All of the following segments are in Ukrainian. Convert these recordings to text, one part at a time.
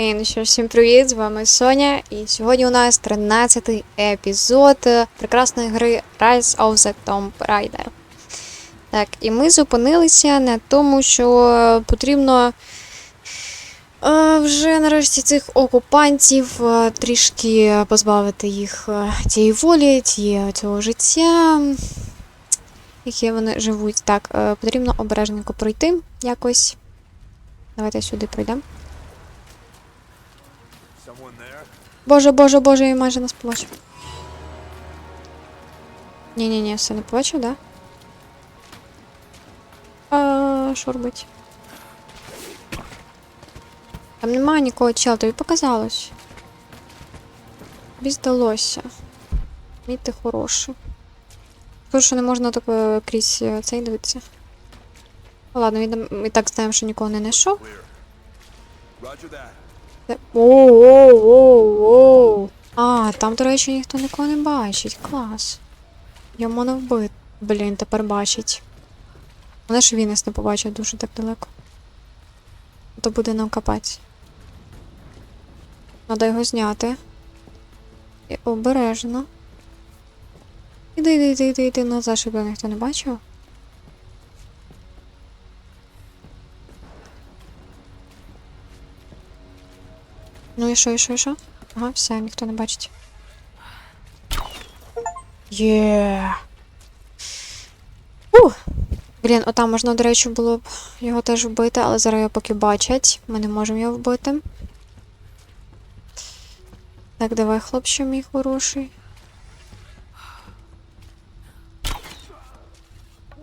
І, ну що всім привіт! З вами Соня. І сьогодні у нас 13-й епізод е, прекрасної гри Rise of the Tomb Raider. Так, і ми зупинилися на тому, що потрібно е, вже нарешті цих окупантів е, трішки позбавити їх тієї волі, тієї цього життя, яке вони живуть. Так, потрібно обережненько пройти якось. Давайте сюди пройдемо. Боже, боже, боже, я майже нас побачив. Ні-ні-ні, все не побачив, да? А, що робить? Там немає нікого чел, тобі показалось. Тобі здалося. Мій ти хороший. Скажу, що не можна так е, крізь е, цей дивитися. Ладно, ми так знаємо, що нікого не знайшов. Оу-оу-оу-оу. А, там, до речі, ніхто нікого не бачить. Клас. Йому не вбит. Блін, тепер бачить. Вони ж він нас не побачить дуже так далеко. То буде нам капець. Надо його зняти. І обережно. Іди, іди, іди, іди, іди назад, щоб його ніхто не бачив. Ну і що, і що, і що? Ага, все, ніхто не бачить. Є. Ух. Блін, отам можна, до речі, було б його теж вбити, але зараз його поки бачать. Ми не можемо його вбити. Так, давай, хлопче, мій хороший.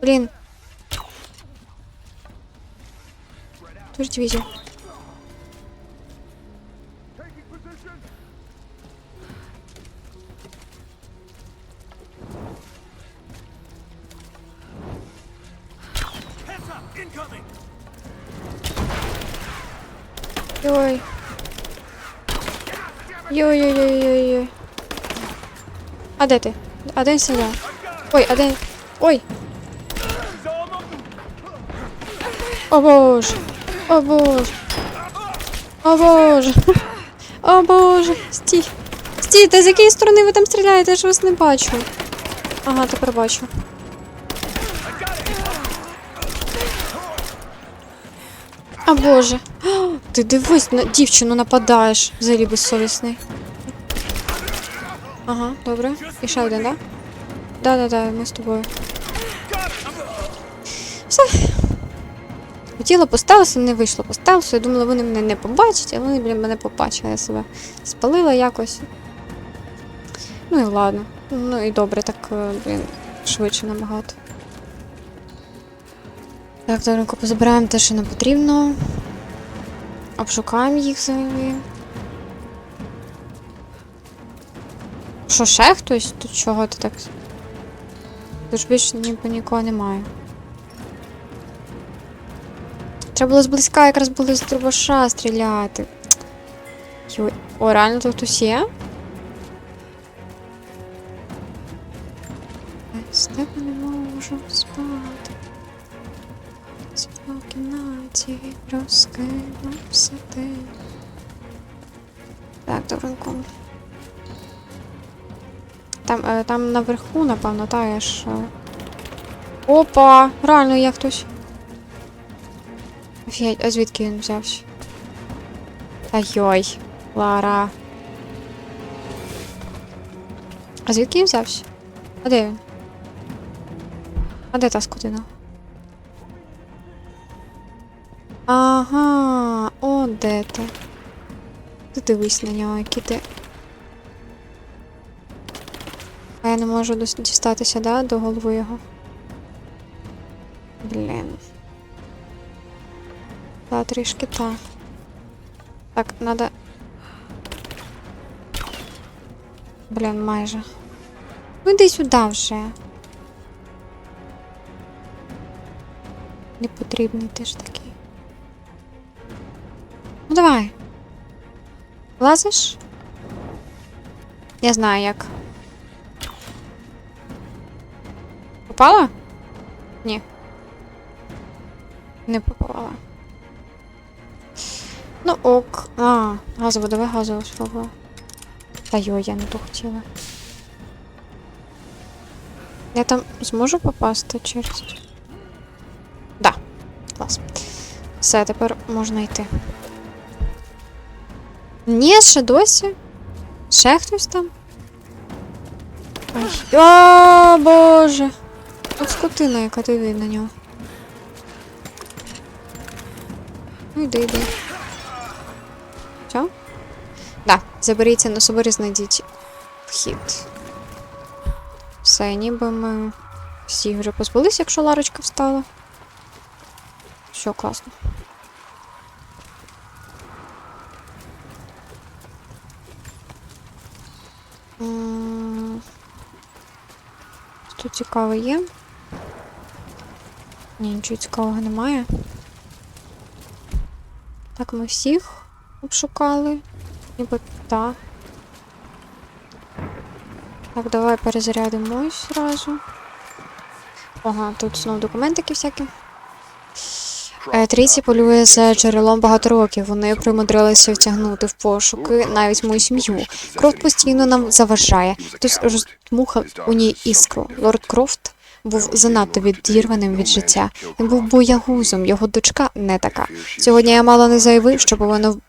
Блін. Тут дивізія. Ой. Йой-йой-йой-йой. А де ти? Де сюди? Ой, де? Ой! О боже! О боже! О боже! О боже! Стій! Стій, та з якої сторони ви там стріляєте? Я ж вас не бачу. Ага, тепер бачу. А боже. Ти дивись, на дівчину нападаєш. Взагалі безсовісний. Ага, добре. І ще один, да? Да-да-да, ми з тобою. Все. Хотіла по стелсу, не вийшло по стелсу. Я думала, вони мене не побачать, а вони, блін, мене побачили. Я себе спалила якось. Ну і ладно. Ну і добре, так, е, блін, швидше набагато. Так, добренько позабираємо те, що нам потрібно. Обшукаємо їх взагалі. Що, ще хтось? Тут чого ти так? Тут ж більше ніби нікого немає. Треба було зблизька якраз було з дробаша стріляти. Йой. О, реально тут хтось є? З не можу спати. В кімнаті розкинувся ти. Так, добренько. Там, е, там наверху, напевно, та я ж. е. Опа! Реально є хтось. Офігеть, а звідки він взявся? Та йой, Лара. А звідки він взявся? А де він? А де та скотина? Ага, о, де ти? Ти дивись на нього, який ти. А я не можу дістатися, да, до голови його. Блін. Та, трішки та. Так, надо. Блін, майже. Ну йди сюди вже. Не потрібний ти ж такий. Давай. Лазиш? Я знаю як. Попала? Ні. Не попала. Ну ок. А, газово, давай газово спробую. Та йо, я не то хотіла. Я там зможу попасти через. Да. Клас. Все, тепер можна йти. Ні, ще досі. Ще хтось там. Ай. О, боже. От скотина, яка диви на нього. Ну йди, йди. Все? Да, заберіться на соборі, знайдіть вхід. Все, ніби ми всі вже позбулися, якщо Ларочка встала. Все, класно. Тут цікаво є. Ні, нічого цікавого немає. Так, ми всіх обшукали. Ніби та. Так, давай перезарядимось зразу. Ага, тут знову документики всякі. Е, Тріці полює за джерелом багато років. Вони примудрилися втягнути в пошуки навіть мою сім'ю. Крофт постійно нам заважає. Хтось роздмухав у ній іскру. Лорд Крофт був занадто відірваним від життя. Він був боягузом, його дочка не така. Сьогодні я мало не заявив, що повинен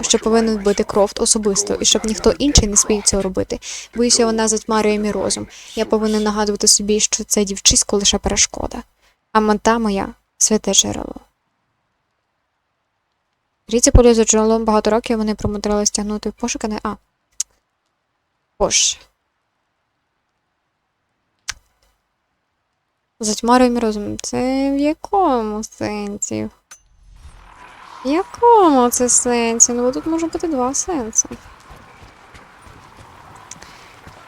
що повинен вбити Крофт особисто, і щоб ніхто інший не смів цього робити. Боюся, вона затьмарює мій розум. Я повинен нагадувати собі, що це дівчисько лише перешкода. А мета моя святе джерело. Ріці полює за джерелом багато років, вони примудрились тягнути в пошуки не. А. Боже. Затьмарює розум. Це в якому сенсі? В якому це сенсі? Ну, тут може бути два сенси.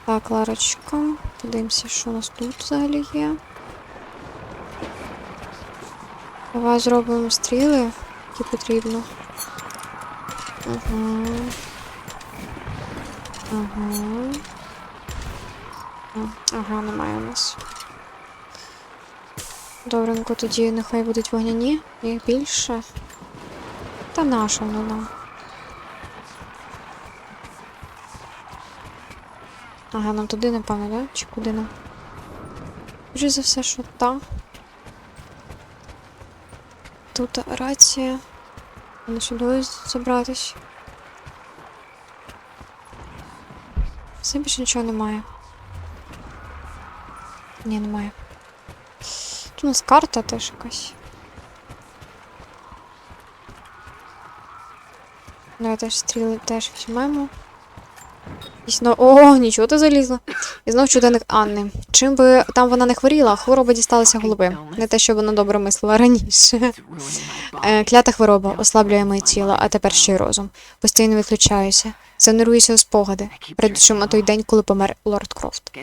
Так, Ларочка. Подивимося, що у нас тут взагалі є. Давай зробимо стріли, які потрібно. Угу. Угу. Ага, немає у нас. Добренько, тоді нехай будуть вогняні. Їх більше. Та наша воно нам. Ага, нам туди, напевно, да? Чи куди нам? Вже за все, що та. Тут рація. Не сюди забратись. Все більше нічого немає. Ні, немає. Тут у нас карта теж якась. Давай теж стріли теж візьмемо. Знов... О, нічого ти залізла. І знов чуденник Анни. Чим би там вона не хворіла, хвороба дісталася голуби. Не те, що вона добре мислила раніше. Е, Клята хвороба ослаблює моє тіло, а тепер ще й розум. Постійно відключаюся. Занеруюся у спогади. Перед очима той день, коли помер лорд Крофт.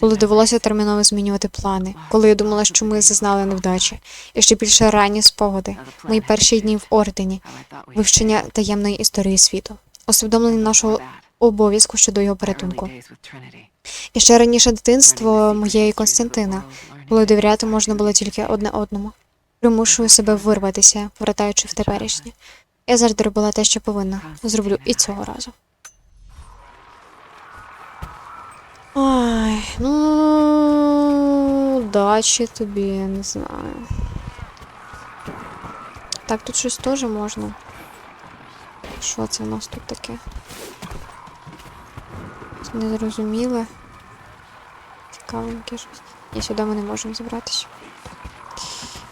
Коли довелося терміново змінювати плани, коли я думала, що ми зазнали невдачі. І ще більше ранні спогади. Мої перші дні в ордені, вивчення таємної історії світу, усвідомлення нашого обов'язку щодо його порятунку. І ще раніше дитинство моєї Константина, коли довіряти можна було тільки одне одному. Примушую себе вирватися, повертаючи в теперішнє. Я завжди робила те, що повинна. Зроблю і цього разу. Ай, ну удачі тобі, я не знаю. Так, тут щось теж можна. Що це в нас тут таке? Незрозуміле. Цікавеньке щось. І сюди ми не можемо забратися.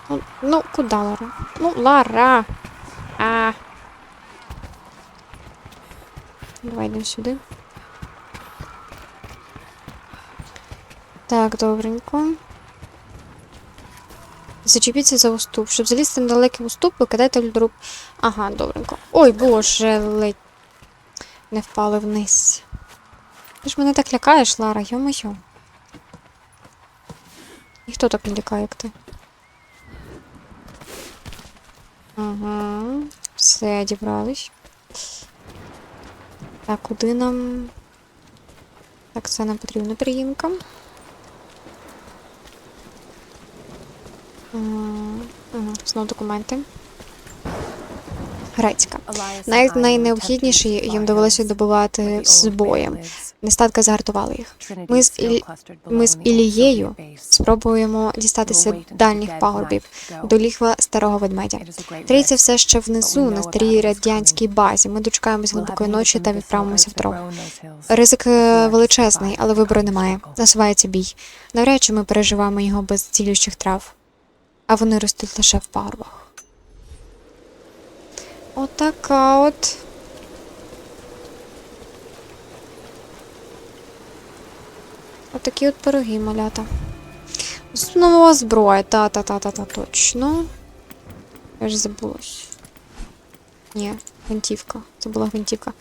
Ну, ну куди Лара? Ну, Лара! А. Давай йдемо сюди. Так, добренько. Зачепіться за уступ. Щоб залізти на далекий уступ, викидайте льдруб. Ага, добренько. Ой, боже, ледь не впали вниз. Ти ж мене так лякаєш, Лара, йо-моє. Ніхто так не лякає, як ти. Ага, все, дібрались. Так, куди нам. Так, це нам потрібна приїмка. Ага, знову документи. грецька. Навіть найнеобхідніші їм довелося добувати з боєм. Нестатка загартували їх. Ми з, Ілі... ми з Ілією спробуємо дістатися дальніх пагорбів до ліхва старого ведмедя. Трійці все ще внизу, на старій радянській базі. Ми дочекаємось глибокої ночі та відправимося в трох. Ризик е, величезний, але вибору немає. Насувається бій. Навряд чи ми переживаємо його без цілющих трав, а вони ростуть лише в пагорбах. Отака от. Отакі от пироги, малята. Нова зброя, та-та-та-та-та, точно. Я ж забулась. Ні, гвинтівка. Це була гвинтівка.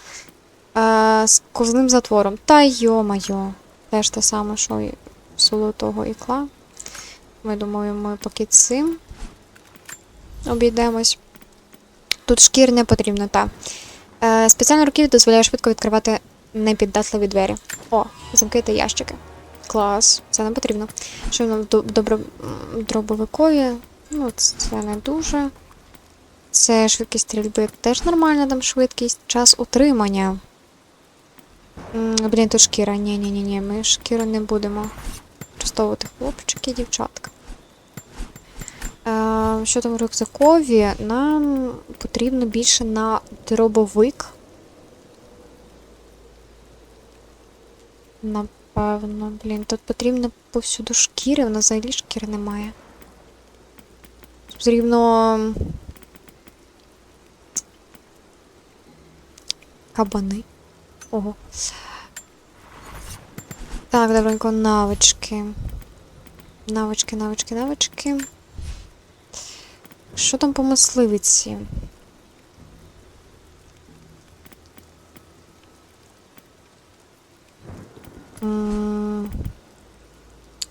Е, з ковзним затвором. Та йо-майо. Теж те саме, що і золотого ікла. Ми думаю, ми поки цим обійдемось. Тут шкір не потрібно, та. Е, спеціальна руків'я дозволяє швидко відкривати непіддатливі двері. О, замки та ящики. Клас, це не потрібно. Що в добро... дробовикові? Ну, це не дуже. Це швидкість стрільби теж нормальна там швидкість. Час утримання. Блін, тут шкіра. Ні, ні, ні, ні, ми шкіру не будемо використовувати хлопчики, дівчатка. Е, що там рюкзакові? Нам потрібно більше на дробовик. Напевно, блін, тут потрібно повсюду шкіри, нас взагалі шкіри немає. Потрібно. Кабани. Ого. Так, добренько, навички. Навички, навички, навички. Що там по мисливиці? М,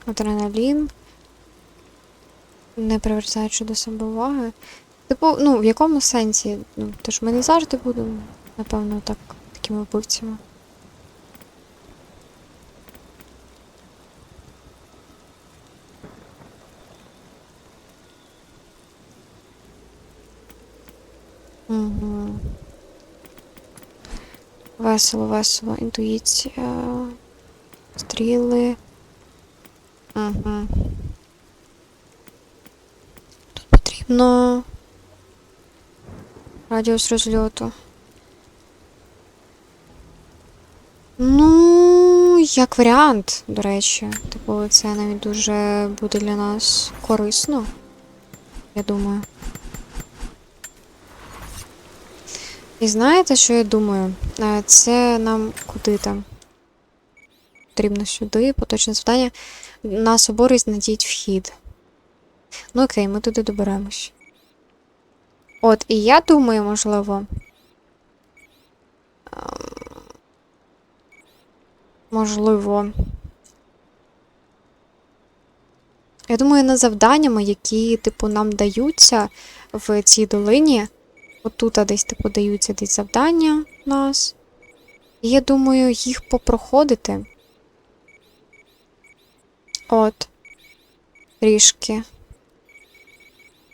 Адреналін. Не привертаючи до себе уваги. Типу, ну, в якому сенсі? Ну, тож ми не завжди будемо, напевно, так, такими вбивцями. Угу. Весело, весело. Інтуїція. Стріли. Угу. Тут потрібно. Радіус розльоту. Ну, як варіант, до речі. Типу, це навіть дуже буде для нас корисно. Я думаю. І знаєте, що я думаю? Е, Це нам куди там? Потрібно сюди, поточне завдання. На соборі знайдіть вхід. Ну окей, ми туди доберемось. От, і я думаю, можливо. ем, Можливо. Я думаю, на завданнями, які, типу, нам даються в цій долині. Отут десь, типу, даються десь завдання у нас. І я думаю, їх попроходити. От. Трішки.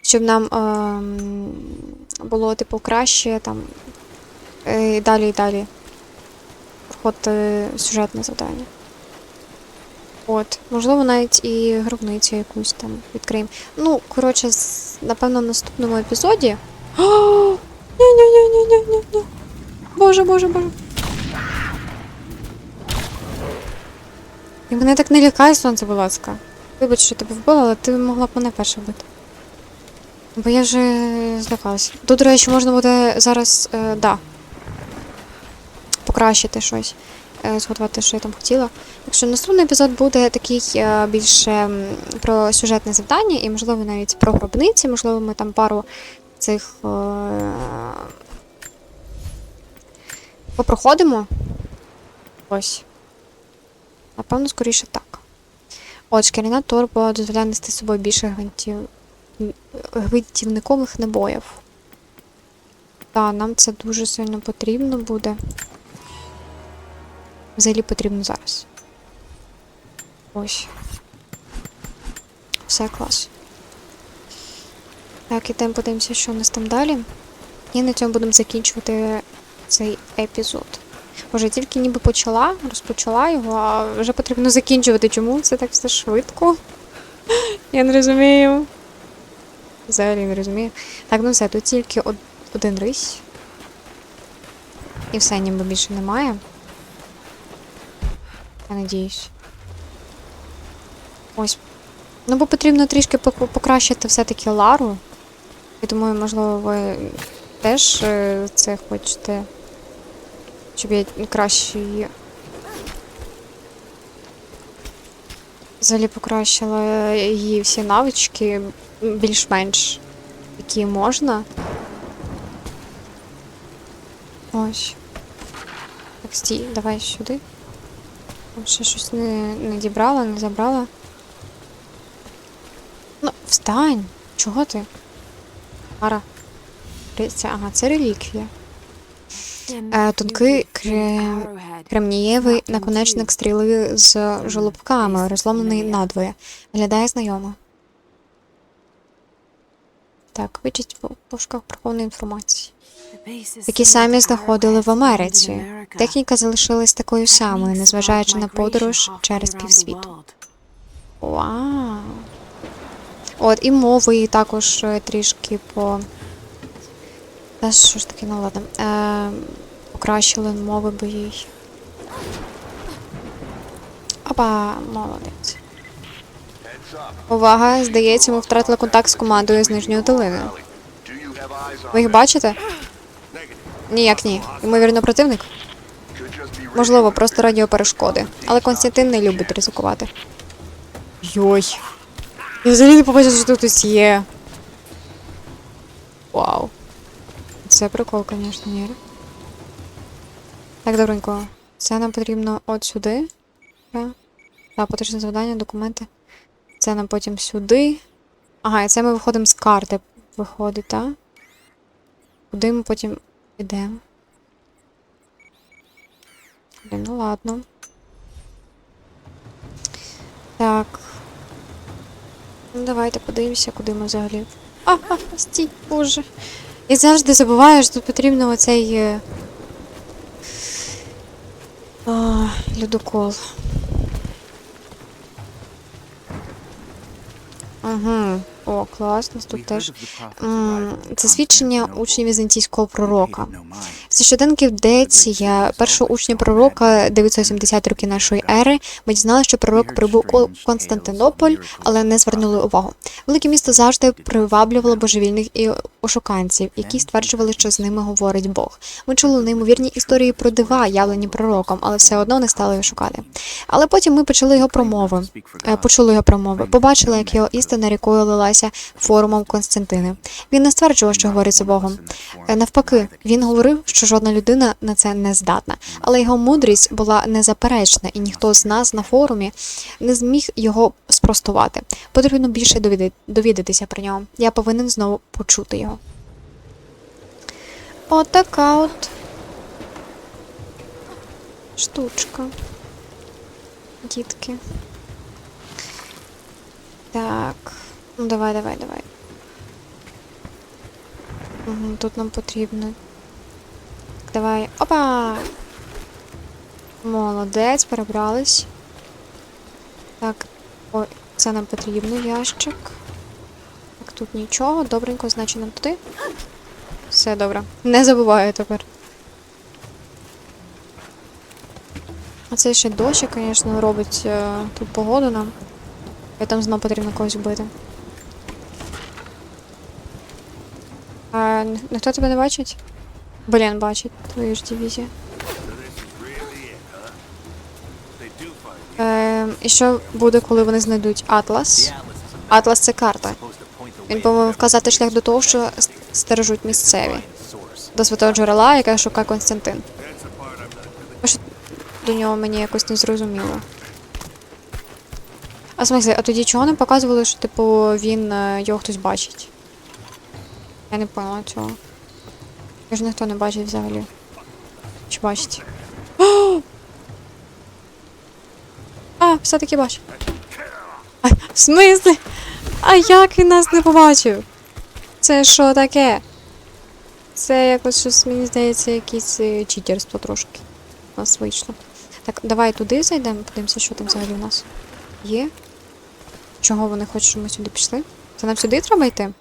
Щоб нам ем, було, типу, краще там. е, І далі і далі. Проходити сюжетне завдання. От, можливо, навіть і гробницю якусь там відкриємо. Ну, коротше, напевно, в наступному епізоді. О, Ні-ні-ні-ні-ні-ні. Боже, боже, боже. І мене так не лякає сонце, будь ласка. Вибач, що тебе вбила, але ти могла б мене перша вбити. Бо я вже злякалася. Тут, до речі, можна буде зараз, е, да, покращити щось, е, зготувати, що я там хотіла. Якщо наступний епізод буде такий е, більше про сюжетне завдання, і, можливо, навіть про гробниці, можливо, ми там пару цих е, попроходимо. Ось. Напевно, скоріше так. От, шкіряна торба дозволяє нести з собою більше гвинтів... гвинтівникових набоїв. Так, нам це дуже сильно потрібно буде. Взагалі потрібно зараз. Ось. Все клас. Так, ідемо подивимося, що у нас там далі. І на цьому будемо закінчувати цей епізод. Може, тільки ніби почала, розпочала його, а вже потрібно закінчувати. Чому це так все швидко? Я не розумію. Взагалі не розумію. Так, ну все, тут тільки од- один рись. І все, ніби більше немає. Я надіюсь. Ось. Ну, бо потрібно трішки покращити все-таки Лару. Я думаю, можливо, ви теж е, це хочете. Щоб я краще її. Взагалі покращила її всі навички більш-менш які можна. Ось. Так, стій, давай сюди. Ще щось не, не дібрала, не забрала. Ну, встань! Чого ти? Ара. Ага, це реліквія. Е, тонкий. Кремнієвий наконечник стріли з жолобками, розломлений надвоє. Виглядає знайомо. Так, вичить по пошуках прихованої інформації. Такі самі знаходили в Америці. Техніка залишилась такою самою, незважаючи на подорож через півсвіту. Вау. От, і мови також е, трішки по. Та що ж таке, ну ладно. Е, покращили мови би їй. Опа, молодець. Увага, здається, ми втратили контакт з командою з нижньої долини. Ви їх бачите? Ніяк ні. Ймовірно, противник? Можливо, просто радіоперешкоди. Але Константин не любить ризикувати. Йой. Я взагалі не побачила, що тут хтось є. Вау. Це прикол, звісно, ні. Так, добренько. Це нам потрібно от сюди. Так, поточне завдання, документи. Це нам потім сюди. Ага, і це ми виходимо з карти. Виходить, так? Куди ми потім йдемо? Ну ладно. Так. Ну, давайте подивимося, куди ми взагалі. А, а, стій, боже. Я завжди забуваю, що тут потрібно оцей. е, А, ледокол. Угу. О, класно, тут теж. Це свідчення учнів візантійського пророка. Зі щоденків Деція, першого учня пророка 970 років нашої ери, ми дізналися, що пророк прибув у Константинополь, але не звернули увагу. Велике місто завжди приваблювало божевільних і ошуканців, які стверджували, що з ними говорить Бог. Ми чули неймовірні історії про дива, явлені пророком, але все одно не стали його шукати. Але потім ми почали його промови. Е, Почули його промови, побачили, як його істина рікою лилася форумом Константини. Він не стверджував, що говорить з Богом. Е, Навпаки, він говорив, що жодна людина на це не здатна, але його мудрість була незаперечна, і ніхто з нас на форумі не зміг його спростувати. Потрібно більше довідатися про нього. Я повинен знову почути його. Отака от штучка. Дітки. Так. Ну давай, давай, давай. Угу, тут нам потрібно. Давай. Опа! Молодець, перебрались. Так, ой, це нам потрібно ящик. Так, тут нічого. Добренько, значить нам туди. Все добре. Не забуваю тепер. А це ще дощик, звісно, робить е, тут погоду нам. І там знову потрібно когось вбити. А ніхто тебе не бачить? Блін, бачить, твою ж дивізію. Е, і що буде, коли вони знайдуть Атлас? Атлас це карта. Він повинен вказати шлях до того, що стережуть місцеві. До святого джерела, яке шукає Константин. Що до нього мені якось не зрозуміло. А в смысле, а тоді чого не показували, що типу він е, його хтось бачить? Я не поняла цього. Я ж ніхто не бачить взагалі. Чи бачить? А, все-таки бачу. А, в смислі? А як він нас не побачив? Це що таке? це якось щось, мені здається, якесь е, читерство трошки. У нас вийшло. Так, давай туди зайдемо, подивимося, що там взагалі у нас є. Чого вони хочуть, щоб ми сюди пішли? Це нам сюди треба йти?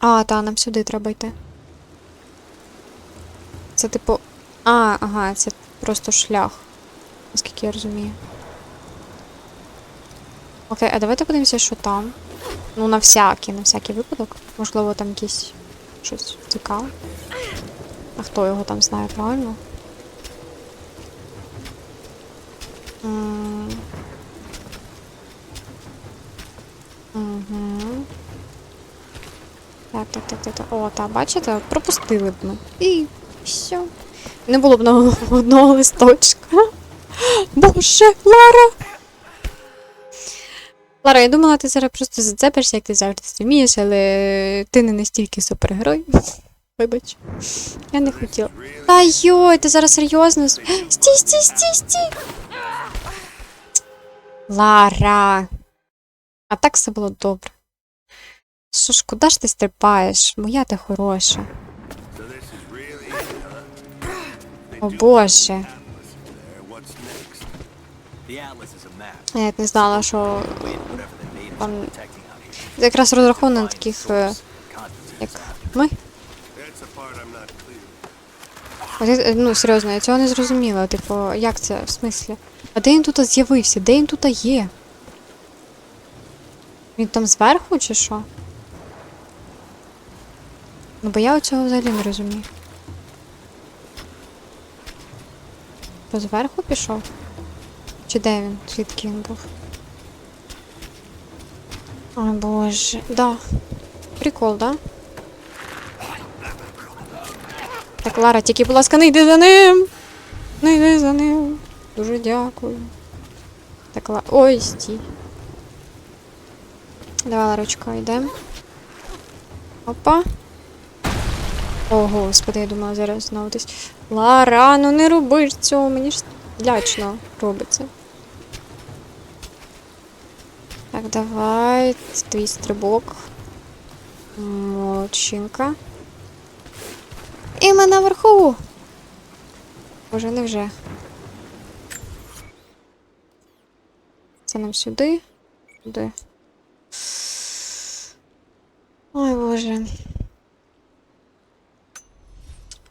А, та, нам сюди треба йти. Це типу. А, ага, це просто шлях. Наскільки я розумію. Окей, а давайте подивимося, що там. Ну, на всякий, на всякий випадок. Можливо, там якісь щось цікаве. А хто його там знає, правильно? М. Мгм. Так, так, так, так. О, так, бачите, пропустили б ми. І все. Не було б на одного листочка. Боже, Лара! Лара, я думала, ти зараз просто зацепишся, як ти завжди це але ти не настільки супергерой. Вибач. Я не хотіла. Та йой, ти зараз серйозно? Стій, стій, стій, стій. Лара. А так все було добре. Що ж, куди ж ти стрибаєш? Моя ти хороша. О боже. Я не знала, що Он- якраз розраховано на таких, е, як ми. От Ну, серйозно, я цього не зрозуміла. Типу, як це? В смислі? А де він тут з'явився? Де він тут є? Він там зверху чи що? Ну, бо я цього взагалі не розумію. По зверху пішов? Чи де він? Звідки він був? Ой, боже. Да. Прикол, да? Так, Лара, тільки, будь ласка, не йди за ним. Не йди за ним. Дуже дякую. Так, Ла... Ой, стій. Давай, Ларочка, йдемо. Опа. О, господи, я думала, зараз знову десь. Лара, ну не роби цього, мені ж лячно робиться. Так, давай. Твій стрибок. Молодчинка. І ми наверху. Боже, невже. Це нам сюди. Сюди. Ой, боже.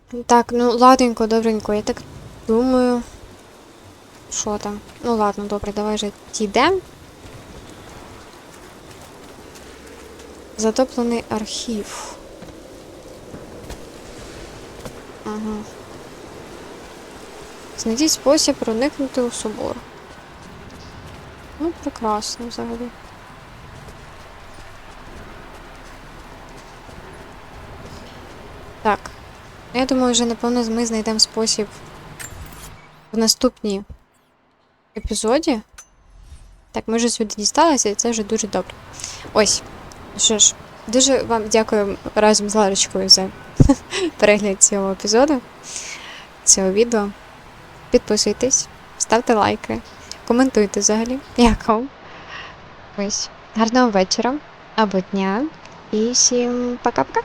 Так, ну ладненько, добренько, я так думаю. Що там? Ну ладно, добре, давай же йдемо. Затоплений архів. Ага. Знайдіть спосіб проникнути у собор. Ну, прекрасно взагалі. Так. Я думаю, вже напевно ми знайдемо спосіб в наступній епізоді. Так, ми вже сюди дісталися, і це вже дуже добре. Ось. Що ж, дуже вам дякую разом з Ларочкою за перегляд цього епізоду, цього відео. Підписуйтесь, ставте лайки, коментуйте взагалі. Як вам? Ось. Гарного вечора або дня. І всім пока-пока.